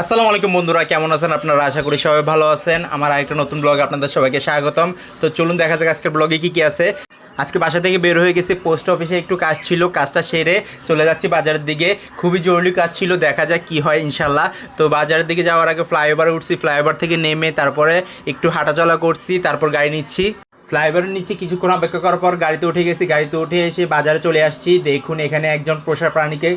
আসসালামু আলাইকুম বন্ধুরা, কেমন আছেন আপনারা? আশা করি সবাই ভালো আছেন। আমার আরেকটা নতুন ব্লগ আপনাদের সবাইকে স্বাগতম। তো চলুন দেখা যাক আজকের ব্লগে কি কি আছে। আজকে বাসা থেকে বের হয়ে গেছি, পোস্ট অফিসে একটু কাজ ছিল, কাজটা সেরে চলে যাচ্ছি বাজারের দিকে। খুবই জরুরি কাজ ছিল, দেখা যাক কি হয় ইনশাল্লাহ। তো বাজারের দিকে যাওয়ার আগে ফ্লাইওভারে উঠছি, ফ্লাইওভার থেকে নেমে তারপরে একটু হাঁটাচলা করছি, তারপর গাড়ি নিচ্ছি। ফ্লাইওভারের নিচে কিছুক্ষণ অপেক্ষা করার পর গাড়িতে উঠে গেছি, গাড়িতে উঠে এসে বাজারে চলে আসছি। দেখুন এখানে একজন পোষা প্রাণীকে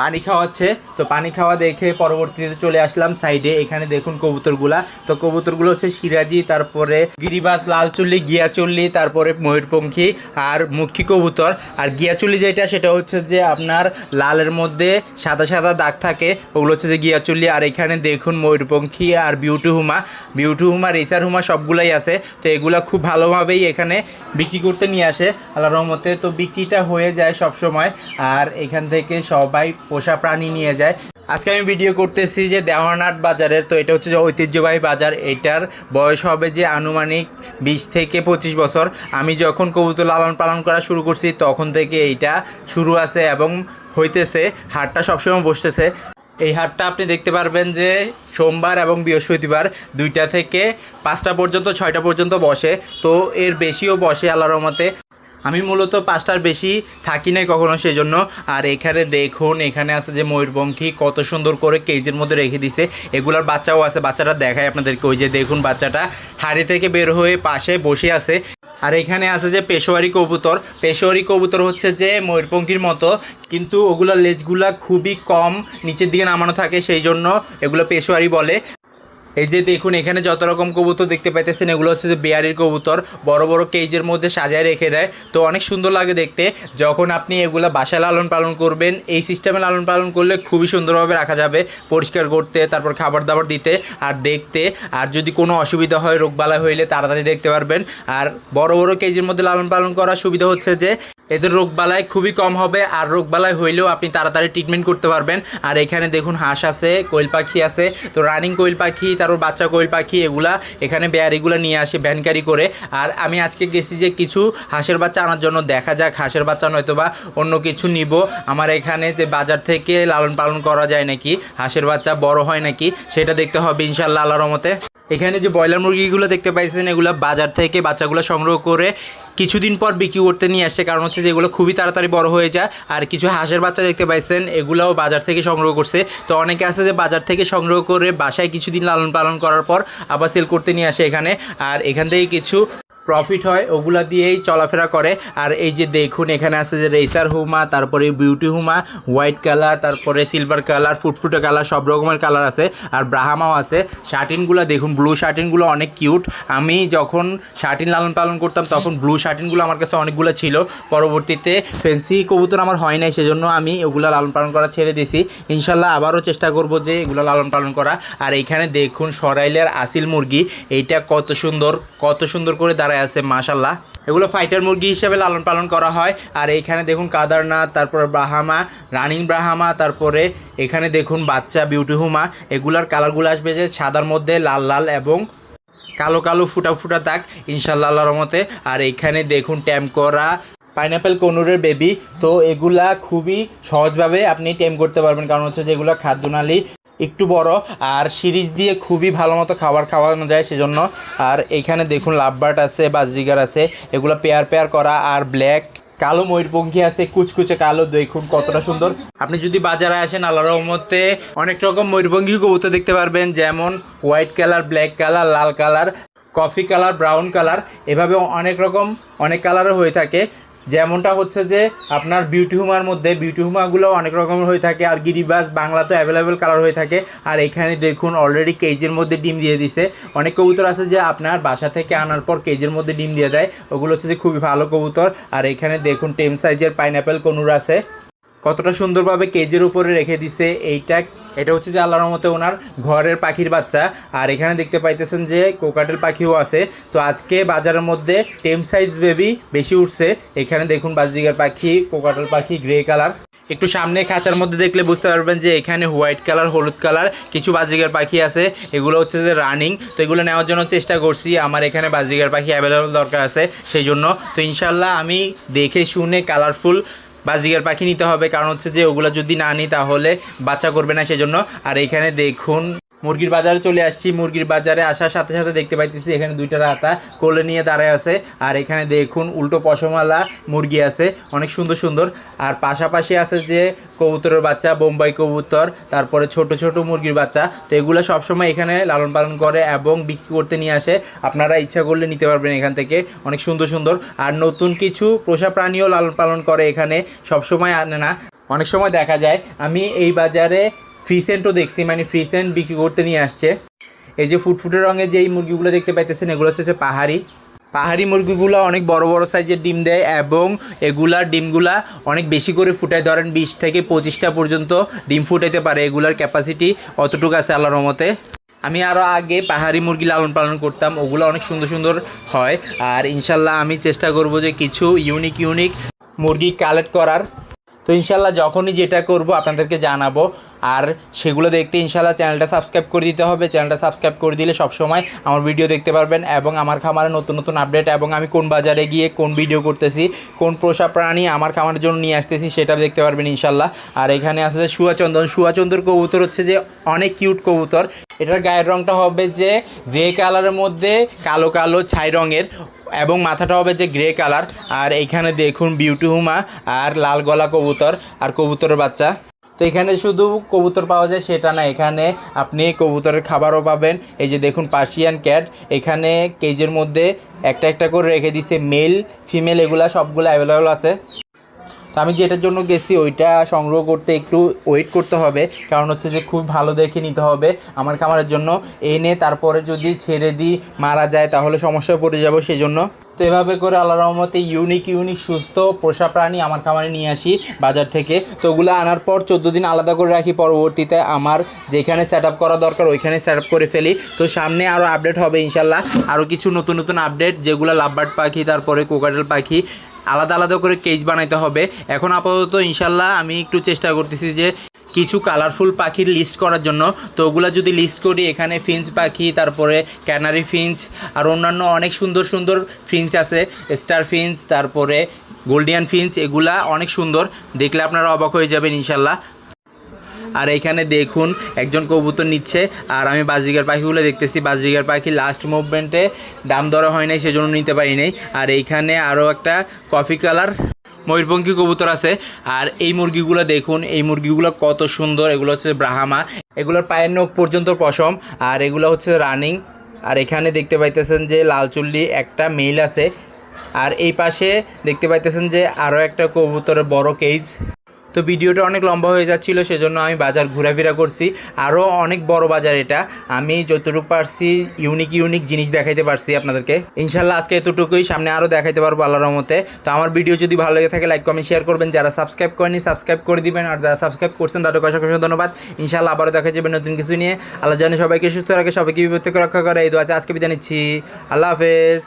পানি খাওয়াচ্ছে। তো পানি খাওয়া দেখে পরবর্তীতে চলে আসলাম সাইডে। এখানে দেখুন কবুতরগুলা। তো কবুতরগুলো হচ্ছে সিরাজি, তারপরে গিরিবাজ লালচুল্লি গিয়াচুল্লি তারপরে ময়ূরপঙ্খী আর মুখী কবুতর। আর গিয়াচুল্লি যেটা, সেটা হচ্ছে যে আপনার লালের মধ্যে সাদা সাদা দাগ থাকে। ওগুলো হচ্ছে যে গিয়াচুল্লি আর এখানে দেখুন ময়ূরপঙ্খী আর beauty homer. Beauty homer, racer homer সবগুলাই আছে। তো এগুলা খুব ভালোভাবেই এখানে বিক্রি করতে নিয়ে আসে। আল্লাহ রহমতে তো বিক্রিটা হয়ে যায় সব সময় আর এখান থেকে সবাই পোষা প্রাণী নিয়ে যায়। আজকে আমি ভিডিও করতেছি যে দেওয়ানাট বাজারের, তো এটা হচ্ছে যে ঐতিহ্যবাহী বাজার। এটার বয়স হবে যে আনুমানিক বিশ থেকে পঁচিশ বছর। আমি যখন কবুতর লালন পালন করা শুরু করছি, তখন থেকে এইটা শুরু আছে এবং হইতেছে, হাটটা সবসময় বসতেছে। এই হাটটা আপনি দেখতে পারবেন যে সোমবার এবং বৃহস্পতিবার দুইটা থেকে পাঁচটা পর্যন্ত, ছয়টা পর্যন্ত বসে। তো এর বেশিও বসে আল্লাহর রহমতে। আমি মূলত পাঁচটার বেশি থাকি নাই কখনো সেই জন্য আর এখানে দেখুন, এখানে আছে যে ময়ূরপঙ্খী, কত সুন্দর করে কেজের মধ্যে রেখে দিছে। এগুলার বাচ্চাও আছে, বাচ্চাটা দেখায় আপনাদেরকে। ওই যে দেখুন বাচ্চাটা, হাড়ি থেকে বের হয়ে পাশে বসে আছে। আর এখানে আছে যে পেশোয়ারি কবুতর। পেশোয়ারি কবুতর হচ্ছে যে ময়ূরপঙ্খীর মতো, কিন্তু ওগুলোর লেজগুলা খুবই কম, নিচের দিকে নামানো থাকে সেই জন্য এগুলো পেশোয়ারি বলে। এই যে দেখুন, এখানে যত রকম কবুতর দেখতে পাইতেছেন, এগুলো হচ্ছে যে বেয়ারির কবুতর। বড় বড় কেজের মধ্যে সাজায় রেখে দেয়। তো অনেক সুন্দর লাগে দেখতে। যখন আপনি এগুলো বাসায় লালন পালন করবেন, এই সিস্টেমে লালন পালন করলে খুবই সুন্দরভাবে রাখা যাবে। পরিষ্কার করতে, তারপর খাবার দাবার দিতে, আর দেখতে, আর যদি কোনো অসুবিধা হয়, রোগবালাই হইলে তাড়াতাড়ি দেখতে পারবেন। আর বড় বড় কেজির মধ্যে লালন পালন করার সুবিধা হচ্ছে যে এদের রোগবালাই খুবই কম হবে আর রোগবালাই হইলেও আপনি তাড়াতাড়ি ট্রিটমেন্ট করতে পারবেন। আর এখানে দেখুন হাঁস আছে, কোয়েল পাখি আছে, তো রানিং কোয়েল পাখি, তারপর বাচ্চা কোয়েল পাখি, এগুলা এখানে বেয়ারিগুলো নিয়ে আসে ভ্যানকারি করে। আর আমি আজকে গেছি যে কিছু হাঁসের বাচ্চা আনার জন্য, দেখা যাক হাঁসের বাচ্চা নয়তো বা অন্য কিছু নিব। আমার এখানে যে বাজার থেকে লালন পালন করা যায় নাকি, হাঁসের বাচ্চা বড় হয় নাকি, সেটা দেখতে হবে ইনশাল্লাহ আল্লাহর মতে এখানে যে ব্রয়লার মুরগিগুলো দেখতে পাইছেন, এগুলো বাজার থেকে বাচ্চাগুলো সংগ্রহ করে কিছুদিন পর বিক্রি করতে নিয়ে আসছে। কারণ হচ্ছে যে এগুলো খুবই তাড়াতাড়ি বড় হয়ে যায়। আর কিছু হাঁসের বাচ্চা দেখতে পাইছেন, এগুলোও বাজার থেকে সংগ্রহ করছে। তো অনেকে আছে যে বাজার থেকে সংগ্রহ করে বাসায় কিছুদিন লালন পালন করার পর আবার সেল করতে নিয়ে আসে এখানে। আর এখান থেকে কিছু প্রফিট হয়, ওগুলা দিয়েই চলাফেরা করে। আর এই যে দেখুন, এখানে আছে যে রেসার হুমা, তারপরে বিউটি হুমা হোয়াইট কালার তারপরে সিলভার কালার ফুটফুটে কালার সব রকমের কালার আছে। আর ব্রাহামাও আছে। শার্টিনগুলো দেখুন ব্লু শার্টিনগুলো অনেক কিউট আমি যখন শার্টিন লালন পালন করতাম, তখন ব্লু শার্টিনগুলো আমার কাছে অনেকগুলো ছিল। পরবর্তীতে ফেন্সি কবুতর আমার হয় নাই, সেজন্য আমি ওগুলো লালন পালন করা ছেড়ে দিয়েছি। ইনশাল্লাহ আবারও চেষ্টা করব যে এগুলো লালন পালন করা। আর এইখানে দেখুন, সরাইলের আসিল মুরগি, এইটা কত সুন্দর কত সুন্দর করে দাঁড়ায় আছে মাশাল্লাহ এগুলো ফাইটার মুরগি হিসেবে লালন পালন করা হয়। আর এইখানে দেখুন কাদারনাথ, তারপর ব্রাহামা, রানিং ব্রাহামা, তারপরে এখানে দেখুন বাচ্চা বিউটি হুমা। এগুলার কালারগুলো আসবে যে সাদার মধ্যে লাল লাল এবং কালো কালো ফুটা ফুটা দাগ। ইনশাল্লাহ রহমতে। আর এখানে দেখুন ট্যাম করা পাইনাপেল কনুরের বেবি তো এগুলা খুবই সহজভাবে আপনি টেম করতে পারবেন। কারণ হচ্ছে যে এগুলো খাদ্যনালী একটু বড়, আর সিরিজ দিয়ে খুবই ভালো মতো খাবার খাওয়ানো যায় সেজন্য। আর এখানে দেখুন লাভবার্ড আছে বাজরিগার আছে, এগুলো পেয়ার পেয়ার করা, আর ব্ল্যাক, কালো ময়ূরপঙ্খী আছে, কুচকুচে কালো, দেখুন কতটা সুন্দর। আপনি যদি বাজারে আসেন আল্লাহ রহমতে অনেক রকম ময়ূরপঙ্খী কবুতর দেখতে পারবেন, যেমন হোয়াইট কালার, ব্ল্যাক কালার, লাল colour, coffee colour, brown colour, এভাবে অনেক রকম, অনেক কালারও হয়ে থাকে। যেমনটা হচ্ছে যে আপনার বিউটি হুমার মধ্যে বিউটি হুমাগুলো অনেক রকমের হয়ে থাকে। আর গিরিবাস, বাংলা তো অ্যাভেলেবেল কালার হয়ে থাকে। আর এখানে দেখুন অলরেডি কেজির মধ্যে ডিম দিয়ে দিছে। অনেক কবুতর আছে যে আপনার বাসা থেকে আনার পর কেজির মধ্যে ডিম দিয়ে দেয়। ওগুলো হচ্ছে যে খুবই ভালো কবুতর। আর এখানে দেখুন টেম সাইজের পাইনাপেল কনুর আছে। কতটা সুন্দরভাবে কেজের উপরে রেখে দিছে এইটা, এটা হচ্ছে যে আল্লাহর মতে ওনার ঘরের পাখির বাচ্চা। আর এখানে দেখতে পাইতেছেন যে কোকাটেল পাখিও আছে। তো আজকে বাজারের মধ্যে টেম সাইজ বেবি বেশি উঠছে। এখানে দেখুন বাজরিগার পাখি কোকাটেল পাখি, গ্রে কালার। একটু সামনে খাঁচার মধ্যে দেখলে বুঝতে পারবেন যে এখানে হোয়াইট কালার, হলুদ কালার কিছু বাজরিগার পাখি আছে। এগুলো হচ্ছে যে রানিং। তো এগুলো নেওয়ার জন্য চেষ্টা করছি। আমার এখানে বাজরিগার পাখি অ্যাভেলেবল দরকার আছে। সেই জন্য তো ইনশাল্লাহ আমি দেখে শুনে কালারফুল বাজিগার পাখি নিতে হবে। কারণ হচ্ছে যে ওগুলো যদি না নিই তাহলে বাচ্চা করবে না সেজন্য। আর এখানে দেখুন মুরগির বাজারে চলে আসছি। মুরগির বাজারে আসার সাথে সাথে দেখতে পাইতেছি এখানে দুইটা রাতা কোলে নিয়ে দাঁড়ায় আছে। আর এখানে দেখুন উল্টো পশমালা মুরগি আছে, অনেক সুন্দর সুন্দর। আর পাশাপাশি আছে যে কবুতরের বাচ্চা, বোম্বাই কবুতর, তারপরে ছোট ছোট মুরগির বাচ্চা। তো এগুলো সবসময় এখানে লালন পালন করে এবং বিক্রি করতে নিয়ে আসে। আপনারা ইচ্ছা করলে নিতে পারবেন এখান থেকে, অনেক সুন্দর সুন্দর। আর নতুন কিছু পোষা প্রাণীও লালন পালন করে এখানে, সবসময় আনে না। অনেক সময় দেখা যায়, আমি এই বাজারে ফ্রিসেন্টও দেখছি মানে ফ্রিসেন্ট বিক্রি করতে নিয়ে আসছে। এই যে ফুটফুটে রঙের যে এই মুরগিগুলো দেখতে পাইতেছেন, এগুলো হচ্ছে পাহাড়ি। পাহাড়ি মুরগিগুলো অনেক বড় বড় সাইজের ডিম দেয় এবং এগুলার ডিমগুলা অনেক বেশি করে ফুটায়। ধরেন বিশ থেকে পঁচিশটা পর্যন্ত ডিম ফুটাইতে পারে এগুলার ক্যাপাসিটি অতটুকু আছে আল্লাহর রহমতে। আমি আরও আগে পাহাড়ি মুরগি লালন পালন করতাম, ওগুলো অনেক সুন্দর সুন্দর হয়। আর ইনশাল্লাহ আমি চেষ্টা করব যে কিছু ইউনিক ইউনিক মুরগি কালেক্ট করার। তো ইনশাল্লাহ যখনই যেটা করব আপনাদেরকে জানাব। আর সেগুলো দেখতে ইনশাল্লাহ চ্যানেলটা সাবস্ক্রাইব করে দিতে হবে। চ্যানেলটা সাবস্ক্রাইব করে দিলে সবসময় আমার ভিডিও দেখতে পারবেন এবং আমার খামারে নতুন নতুন আপডেট এবং আমি কোন বাজারে গিয়ে কোন ভিডিও করতেছি, কোন পোষা প্রাণী আমার খামারের জন্য নিয়ে আসতেছি সেটা দেখতে পারবেন ইনশাল্লাহ আর এখানে আছে যে শুয়াচন্দন শুয়াচন্দর কবুতর হচ্ছে যে অনেক কিউট কবুতর। এটার গায়ের রঙটা হবে যে গ্রে কালারের মধ্যে কালো কালো ছাই রঙের এবং মাথাটা হবে যে গ্রে কালার। আর এইখানে দেখুন বিউটি হুমা আর লাল গলা কবুতর আর কবুতরের বাচ্চা। তো এখানে শুধু কবুতর পাওয়া যায়, সেটা না, এখানে আপনি কবুতরের খাবারও পাবেন। এই যে দেখুন পার্সিয়ান ক্যাট এখানে কেজের মধ্যে একটা একটা করে রেখে দিছে মেল ফিমেল এগুলা সবগুলো অ্যাভেলেবল আছে। তো আমি যেটার জন্য গেছি, ওইটা সংগ্রহ করতে একটু ওয়েট করতে হবে। কারণ হচ্ছে যে খুব ভালো দেখে নিতে হবে আমার খামারের জন্য। এনে তারপরে যদি ছেড়ে দিই, মারা যায়, তাহলে সমস্যায় পড়ে যাব সেই জন্য তো এভাবে করে আল্লাহ রহমতে ইউনিক ইউনিক সুস্থ পোষা প্রাণী আমার খামারে নিয়ে আসি বাজার থেকে। তো ওগুলো আনার পর চোদ্দ দিন আলাদা করে রাখি। পরবর্তীতে আমার যেখানে সেট আপ করা দরকার ওইখানে সেট আপ করে ফেলি। তো সামনে আরও আপডেট হবে ইনশাল্লাহ আরও কিছু নতুন নতুন আপডেট যেগুলো লাভবার্ড পাখি, তারপরে কোকাটেল পাখি, আলাদা আলাদা করে কেজ বানাইতে হবে। এখন আপাতত ইনশাল্লাহ আমি একটু চেষ্টা করতেছি যে কিছু কালারফুল পাখির লিস্ট করার জন্য। তো ওগুলো যদি লিস্ট করি, এখানে ফিঞ্চ পাখি, তারপরে ক্যানারি ফিঞ্চ আর অন্যান্য অনেক সুন্দর সুন্দর ফিঞ্চ আছে। স্টার ফিঞ্চ তারপরে গোল্ডিয়ান ফিঞ্চ এগুলা অনেক সুন্দর। দেখলে আপনারা অবাক হয়ে যাবেন, ইনশাল্লাহ। আর এখানে দেখুন, একজন কবুতর নিচ্ছে, আর আমি বাজরিগার পাখিগুলো দেখতেছি। বাজরিগার পাখি লাস্ট মুভমেন্টে দাম দরা হয় নাই, সেজন্য নিতে পারি নাই। আর এইখানে আরও একটা কফি কালার ময়ূরপঙ্খী কবুতর আছে। আর এই মুরগিগুলো দেখুন, এই মুরগিগুলো কত সুন্দর। এগুলো হচ্ছে ব্রাহামা। এগুলোর পায়ের নখ পর্যন্ত পশম। আর এগুলো হচ্ছে রানিং। আর এখানে দেখতে পাইতেছেন যে লাল চুল্লি একটা মেইল আছে। আর এই পাশে দেখতে পাইতেছেন যে আরও একটা কবুতরের বড় কেজ তো ভিডিওটা অনেক লম্বা হয়ে যাচ্ছিল, সেজন্য আমি বাজার ঘোরাফেরা করছি। আরও অনেক বড় বাজার এটা। আমি যতটুকু পারছি ইউনিক ইউনিক জিনিস দেখাইতে পারছি আপনাদেরকে। ইনশাল্লাহ আজকে এতটুকুই। সামনে আরও দেখাইতে পারব আল্লাহর রহমতে। তো আমার ভিডিও যদি ভালো লেগে থাকে লাইক কমেন্ট শেয়ার করবেন। যারা সাবস্ক্রাইব করেনি সাবস্ক্রাইব করে দিবেন। আর যারা সাবস্ক্রাইব করছেন, তাদেরকে অসংখ্য ধন্যবাদ। ইনশাল্লাহ আবারও দেখা যাবে নতুন কিছু নিয়ে। আল্লাহ জানে সবাইকে সুস্থ রাখে, সবাইকে বিপদ থেকে রক্ষা করে। এই দোয়া আজকে বিদায় নিচ্ছি। আল্লাহ হাফেজ।